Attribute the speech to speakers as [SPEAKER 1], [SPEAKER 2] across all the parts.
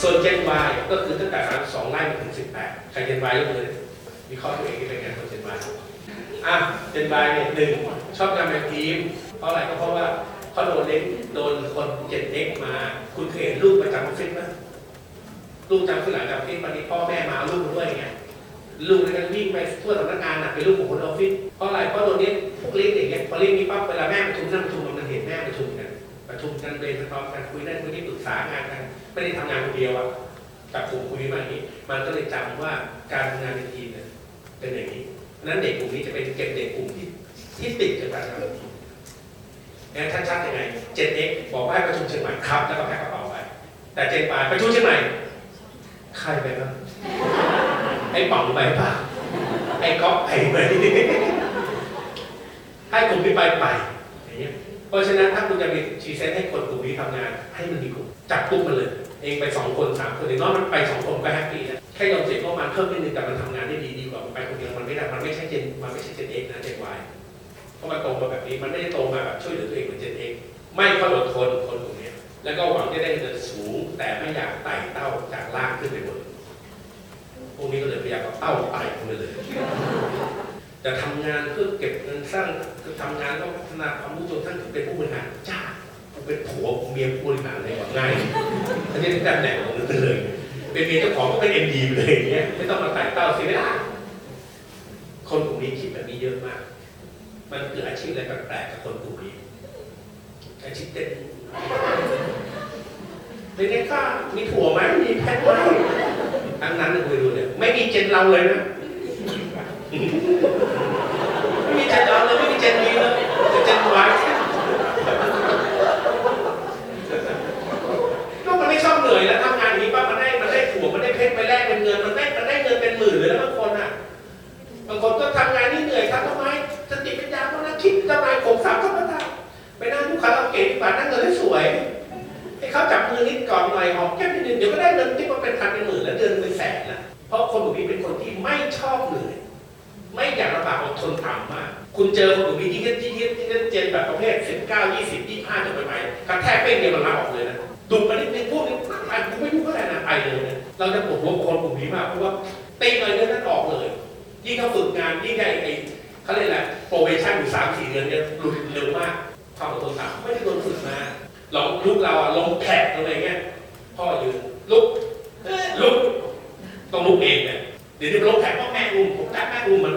[SPEAKER 1] ส่วนเจน Y ก็คือตั้งแต่32ไล่มาถึง18ใครเจน Y ยกมือวิเคราะห์ตัวเองที่เป็นไงคนเจน Y อะเจน Y เนี่ยหนึ่งชอบงานเป็นทีม เพราะอะไรก็เพราะว่าเขาโดนเล็กโดนคนเจ็ดเล็กมา คุณเคยเห็นลูกประจำออฟฟิศไหมลูกจำขึ้นหลังจากที่วันนี้พ่อแม่มาเอาลูกด้วยไงลูกในการวิ่งไปทั่วสำนักงานน่ะเป็นลูกของคนออฟฟิศเพราะอะไรเพราะโดนเนี้ยพวกเล็กอย่างเงี้ยพอเล็กนี้ปั๊บเวลาแม่ประชุมนั่งประชุ ประชุมกันเบรนสตอมกันคุยนั่นคุยนี่ปรึกษางานกันไม่ได้ทำงานคนเดียวอะจับกลุ่มคุยมาอย่างนี้ มันก็เลยจำว่าการทำงานในทีมเนี่ยเป็นอย่างนี้นั้นเด็กกลุ่มนี้จะเป็นเก็บเด็กกลุ่มที่ที่ติดกับการทำงานในทีมงั้นชัดๆยังไงเจ็ดเอ็กบอกว่าให้ประชุมเชียงใหม่ครับแล้วก็แพ็คกระเป๋าไปแต่เจ็ดปายประชุมเชียงใหม่ใครไปบ้างไอ้ป๋องไปป่ะไอ้ก๊อฟไปไหมให้กลุ่มที่ไปไป เพราะฉะนั้นถ้าคุณจะมีชีเซนให้คนกลุ่มนี้ทำงาน ให้มันมีกลุ่มจับกลุ่มมันเลย เองไปสองคนสามคนเองน้อยมันไปสองคนก็แฮปปี้แล้วแค่ยอมเสียงบประมาณเพิ่มนิดนึงแต่มันทำงานได้ดีดีกว่ามันไปคนเดียวมันไม่ได้มันไม่ใช่เจนมันไม่ใช่เจนเอกนะเจนวายเพราะมันโตมาแบบนี้มันไม่ได้โตมาแบบช่วยเหลือตัวเองเหมือนเจนเอกไม่ค่อดทนคนกลุ่มนี้แล้วก็หวังจะได้เงินสูง แต่ไม่อยากไต่เต้าจากล่างขึ้นไปบนพวกนี้ก็เลยพยายามเอาเต้าไต่ขึ้นไปเลย จะทำงานเพื่อเก็บเงินสร้างจะทำงานต้องพัฒนาความรู้จนท่านถึงเป็นผู้บริหารจ้าผมเป็นผัวเมียผู้บริหารเลยว่าง่ายอันนี้เป็นตำแหน่งของนั่นเลย เป็นเมียเจ้าของก็เป็นเอ็มดีเลยอย่างเงี้ยไม่ต้องมาไต่เต้าเสียเวลาคนกลุ่มนี้คิดแบบนี้เยอะมาก มันคืออาชีพอะไรแปลกๆกับคนกลุ่มนี้อาชีพเต้นในนี้ก็มีผัวไหมมีแพทย์ไหมทั้งนั้นเลยคุยดูเนี่ยไม่มีเจนเราเลยนะ เจนนี้เลยเจนวายก็มันไม่ชอบเหนื่อยแล้วทำงานอย่างนี้ป่ะมันได้มันได้ผัวมันได้เพชรไปแลกเป็นเงินมันได้มันได้เงินเป็นหมื่นเลยนะบางคนอะบางคนก็ทำงานนี่เหนื่อยทำทำไมสติปัญญาต้องนั่งคิดทำไมโขงสามก็มาทำไปนั่งลูกค้าเราเก๋ดีกว่านั่งเงินให้สวยให้เขาจับมือนิดก่อนหน่อยหอมแก้มนิดนึงเดี๋ยวก็ได้เงินที่มันเป็นพันเป็นหมื่นแล้วเดือนเป็นแสนละเพราะคนแบบนี้เป็นคนที่ไม่ชอบเหนื่อย ไม่อยากลำบากอดทนต่ำมาก คุณเจอคนกลุ่มีที่ที่ที่เที่ที่เจนแบบประเภท19 20 25จนไปไหมกระแทกเป้งเดียวมันลาออกเลยนะดุมานิดนึงพวกนี้ไปกูไม่รู้ก็ได้นะไปเลยนะเราจะปวดหัวกับคนกลุ่มนี้มากเพราะว่าตีเลยเนี่ยนั่นออกเลยยิ่งเขาฝึกงานยิ่งได้ไอ้เขาเรียกอะไรโปรเบชั่นอยู่สามสี่เดือนเนี่ยหลุดเร็วมากความอดทนต่ำไม่ได้โดนฝึกมาเราลุกเราอะลงแขกอะไรเงี้ยพ่อยืนลุกลุกต้องลุกเองเนี่ยเดี๋ยวนี้ลงแขกพ่อแม่อุ้มผมได้แม่อุ้มมัน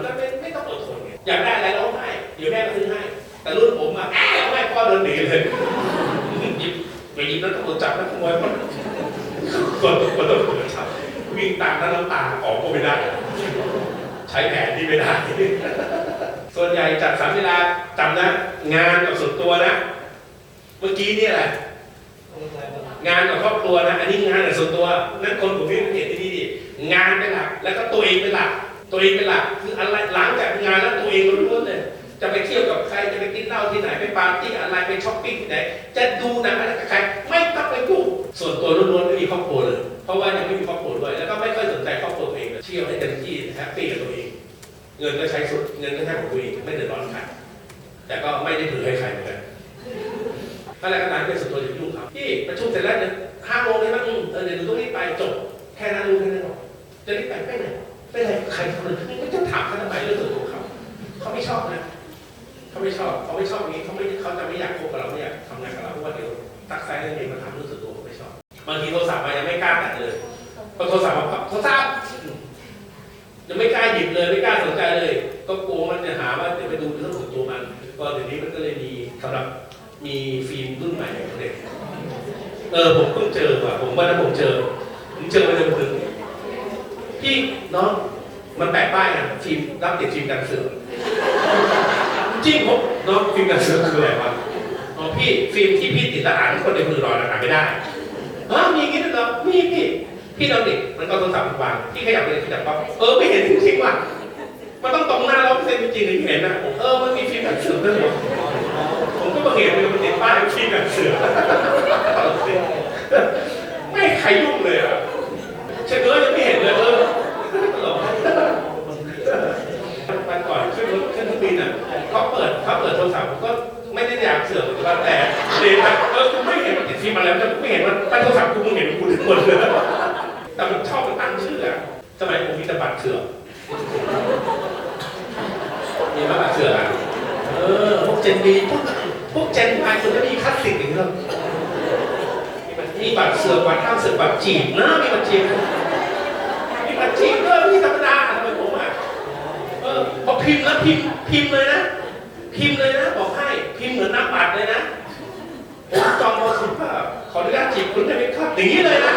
[SPEAKER 1] อยากได้อะไรร้องไห้เดี๋ยวแม่ก็ซื้อให้ แต่รุ่นผมอะแอ้วแม่พ่อเดินหนีเลยหยิบไปหยิบแล้วต้องจับแล้วขโมยมันกดกดต้องกดจับวิ่งตามแล้วน้ำตาออกก็ไม่ได้ ใช้แผนที่ไม่ได้ ส่วนใหญ่จัดสามเวลาจำนะ งานกับส่วนตัวนะ เมื่อกี้นี่แหละ งานกับครอบครัวนะ อันนี้งานกับส่วนตัว นั่นคนกลุ่มนี้เป็นเหตุที่ดีดิงานเป็นหลัก แล้วก็ตัวเองเป็นหลัก ตัวเองเป็นหลักคืออะไรหลังจากงานแล้วตัวเองล้วนๆเลยจะไปเที่ยวกับใครจะไปกินเหล้าที่ไหนไปปาร์ตี้อะไรไปช้อปปิ้งที่ไหน จะดูหนังอะไรกับใครไม่ต้องไปยุ่งส่วนตัวล้วนๆไม่มีครอบครัวเลย เพราะว่ายังไม่มีครอบครัวด้วยแล้วก็ไม่ค่อยสนใจครอบครัวตัวเองเที่ยวให้เต็มที่แฮปปี้กับตัวเอง เงินก็ใช้สุดเงินก็ใช้ของตัวเองไม่เดือดร้อนใครแต่ก็ไม่ได้ถือให้ใครเหมือนกันอะไรก็ตามเป็นส่วนตัวอย่ายุ่งครับที่ประชุมเสร็จแล้วเนี่ยห้าโมงเลยมั้งอืมเออเดี๋ยวหนูต้องรีบไปจบแค่นั้นรู้แค่นั้นหรอกจะรีบไปไปไหน ไปไหนใครคนหนึ่งไม่ต้องถามเขาทำไมเรื่องส่วนตัวเขาเขาไม่ชอบนะเขาไม่ชอบเขาไม่ชอบอย่างนี้เขาไม่เขาจะไม่อยากคบกับเราไม่อยากทำงานกับเราเพราะว่าเดี๋ยวตักไซเรื่องนี้มาทำเรื่องส่วนตัวเขาไม่ชอบบางทีโทรศัพท์มายังไม่กล้าแตะเลยพอโทรศัพท์มาปั๊บโทรศัพท์ยังไม่กล้าหยิบเลยไม่กล้าสนใจเลย ก็กลัวมันจะหาว่าเดี๋ยวไปดูเรื่องส่วนตัวมันก็เดี๋ยวนี้มันก็เลยมีสำหรับมีฟิล์มรุ่นใหม่ของเด็กเออผมเพิ่งเจอว่ะผมว่าถ้าผมเจอผมเจอมาเดิมถึง พี่น้องมันแปะป้ายอะฟิล์มรับติดฟิล์มกันเสือจริงผมน้องฟิล์มกันเสือคืออะไรวะอ๋อพี่ฟิล์มที่พี่ติดทหารคนในมือรอยทหารไม่ได้ฮะมีอย่างงี้ด้วยเหรอมีพี่พี่เราเด็กมันก็โทรศัพท์ทุกวันพี่ขยับไปเลยขยับปั๊บเออไม่เห็นจริงๆว่ะมันต้องตรงหน้าเราเซ็นจริงๆเห็นนะเออมันมีฟิล์มกันเสือด้วยเหรอผมก็มาเห็นมันติดป้ายขี้กันเสือไม่ใครยุ่งเลยอะเชนเอ้ยยังไม่เห็นเลยเออตลกวันก่อนขึ้นรถขึ้นเครื่องบินอะเขาเปิดเขาเปิด โทรศัพท์ผมก็ไม่ได้อยากเสือกแต่ว่าแต่เรียนแบบเออคุณไม่เห็นมันติดพิมพ์มาแล้วจะไม่เห็นว่าใต้โทรศัพท์กูมึงเห็นกูทุกคนเลยแต่มันชอบมันตั้งชื่ออะสมัยผมมีแต่บัตรเถื่อนมีไหมบัตรเถื่อนอะเออพวกเจนบีพวกพวกเจนวายคนจะมีคลาสสิกอย่างนี้หรอมีบัตรเสือกบัตรข้ามเสือกบัตรจีบนะมีบัตรจีบมีบัตรจีบด้วยไม่ธรรมดาทำไมผมอะเออพอพิมพ์แล้วพิมพ์พิมพ์เลยนะ พิมพ์เลยนะ บอกให้พิมพ์เหมือนน้ำบัตรเลยนะผมจองมาสุดว่าขออนุญาตจีบคุณได้ไหมครับอย่างนี้เลยนะ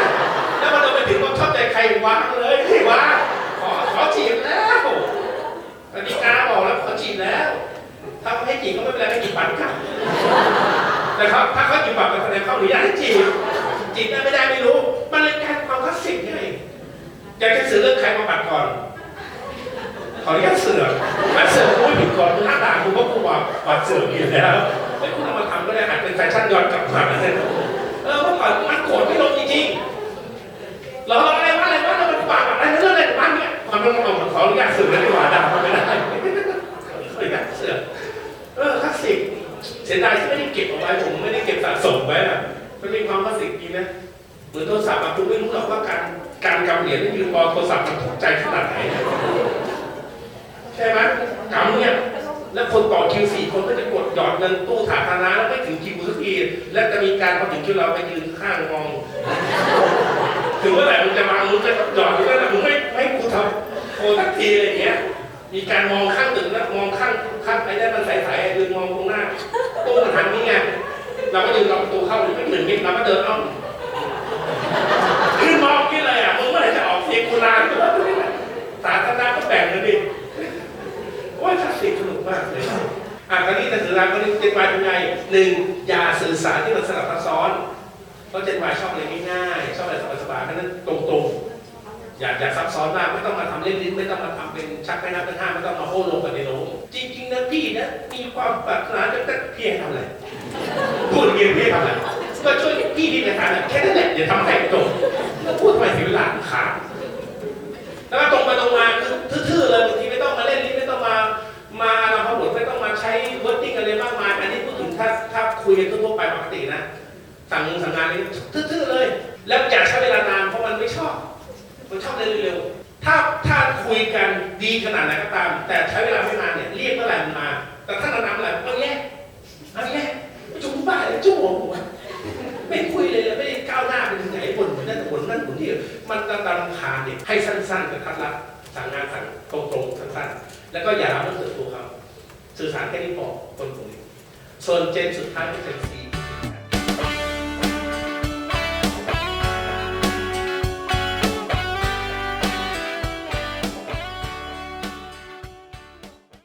[SPEAKER 1] แล้วมันเราไปถึงความชอบใจใครวางเลยไม่วางขอขอจีบแล้วกติกาบอกแล้วขอจีบแล้วถ้าเขาให้จีบก็ไม่เป็นไรไม่จีบปันกันนะครับถ้าเขาจีบปันก็แสดงเขาหรือนุญาตให้จีบจีบได้ไม่ได้ไม่รู้ มันเลยกายเป็นความคลาสสิกไงอยากจะสื่อเรื่องใครมาบัตรก่อนขออนุญาตเสือกมาเสือก ผิดก่อนหน้าด่ากูก็กูว่าบัตรเสือกอยู่แล้วไม่คุณเอามาทำก็ได้อาจเป็นแฟชั่นย้อนกลับมาเออเมื่อก่อนมันโกรธไม่ลงจริงๆเราอะไรวะอะไรวะเราเป็นปากอะไรเรื่องอะไรบ้างเนี่ยมันต้องเอาขออนุญาตสื่อเลยดีกว่าด่าเขาไม่ได้ขออนุญาตเสือกเออคลาสสิกเสียดายที่ไม่ได้เก็บเอาไว้ผมไม่ได้เก็บสะสมไว้อะมันมีความคลาสสิกดีนะเหมือนโทรศัพท์อะคุณไม่รู้หรอกว่าการการกำเหรียญนี่คือพอโทรศัพท์มันถูกใจขนาดไหน ใช่ไหมกำเนี่ย แล้วคนต่อคิวสี่คนก็จะกดหยอดเงินตู้สาธารณะแล้วไม่ถึงคิวสักที และจะมีการพอถึงคิวเราไปยืนข้างมอง ถึงเมื่อไหร่มึงจะมามึงจะหยอดอยู่นั่นนะมึงไม่ไม่กูทำโอนสักทีอะไรเงี้ย มีการมองข้างตึกนะมองข้างข้างไอ้นั่นมันใสๆอะยืนมองตรงหน้าตู้มันทางนี้ไงเราก็ยืนรอประตูเข้าอยู่ไม่ถึงนิดเราก็เดินเอ้อมยืนมองกินเลยอะมึงเมื่อไหร่จะออกเสียงกูนานสาธารณะก็แบ่งเลยดิ โอ้ยคลาสสิกสนุก มากเลยอะคราวนี้จะสื่อสารคนนี้เจนวายเป็นไงหนึ่งอย่าสื่อสารที่มันสลับซับซ้อนเพราะเจนวายชอบอะไรง่ายๆชอบอะไรสบายๆเพราะฉะนั้นตรงๆ อย่าอย่าซับซ้อนมากไม่ต้องมาทำเล่นลิ้นไม่ต้องมาทำเป็นชักไม่นับเป็นห้าไม่ต้องมาโค้ลงกันในโน้มจริงๆนะพี่นะมีความปรารถนาจะแต่พี่ให้ทำอะไรพูดอย่างนี้พี่ให้ทำอะไรก็ช่วยพี่ที่ในทางแค่นั้นแหละอย่าทำให้จบแล้วพูดทำไมเสียเวลาขาด งงานสั่งงานนี้ทื่อๆเลย แล้วอย่าใช้เวลานานเพราะมันไม่ชอบ มันชอบเร็วๆถ้าถ้าคุยกันดีขนาดไหนก็ตาม แต่ใช้เวลาไม่นานเนี่ยเรียกเมื่อไหร่มันมา แต่ถ้านานๆเมื่อไหร่เอาแย่เอาแย่จุ่มบ้าเลยจุ่มหัวผมไม่คุยเลยไม่ได้ก้าวหน้าไปถึงไหนบนนั่นบนนั่นบนที่มันตะตำคาญเนี่ยให้สั้นๆกับทัดรัดสั่งงานสั่งตรงๆสั้นๆ แล้วก็อย่าเอาเรื่องส่วนตัวเขาสื่อสารแค่นี้พอคนกลุ่มนี้ส่วนเจนสุดท้ายเป็นเจน